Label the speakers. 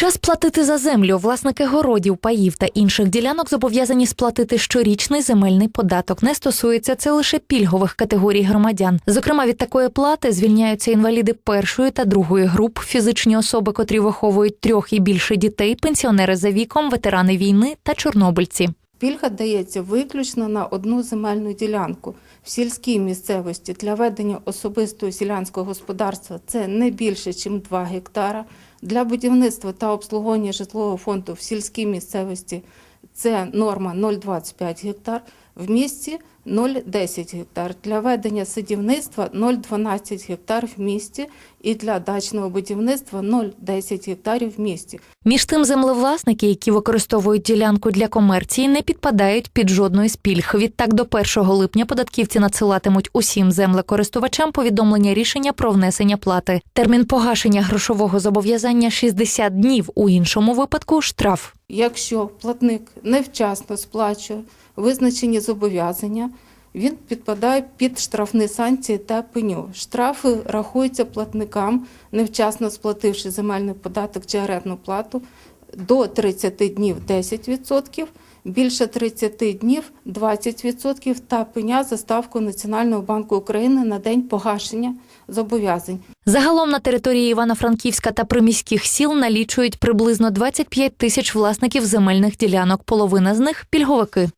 Speaker 1: Час платити за землю. Власники городів, паїв та інших ділянок зобов'язані сплатити щорічний земельний податок. Не стосується це лише пільгових категорій громадян. Зокрема, від такої плати звільняються інваліди першої та другої груп, фізичні особи, котрі виховують трьох і більше дітей, пенсіонери за віком, ветерани війни та чорнобильці.
Speaker 2: Пільга дається виключно на одну земельну ділянку в сільській місцевості для ведення особистого селянського господарства це не більше, ніж 2 гектара. Для будівництва та обслуговування житлового фонду в сільській місцевості це норма 0,25 гектар, в місті 0,10 гектар. Для ведення садівництва 0,12 гектар в місті і для дачного будівництва 0,10 гектарів в місті.
Speaker 1: Між тим, землевласники, які використовують ділянку для комерції, не підпадають під жодної з пільг. Відтак до 1 липня податківці надсилатимуть усім землекористувачам повідомлення рішення про внесення плати. Термін погашення грошового зобов'язання 60 днів. У іншому випадку штраф.
Speaker 2: Якщо платник невчасно сплачує визначені зобов'язання, він підпадає під штрафні санкції та пеню. Штрафи рахуються платникам, невчасно сплативши земельний податок чи арендну плату, до 30 днів 10%, більше 30 днів 20% та пеня за ставку Національного банку України на день погашення зобов'язань.
Speaker 1: Загалом на території Івано-Франківська та приміських сіл налічують приблизно 25 тисяч власників земельних ділянок. Половина з них пільговики.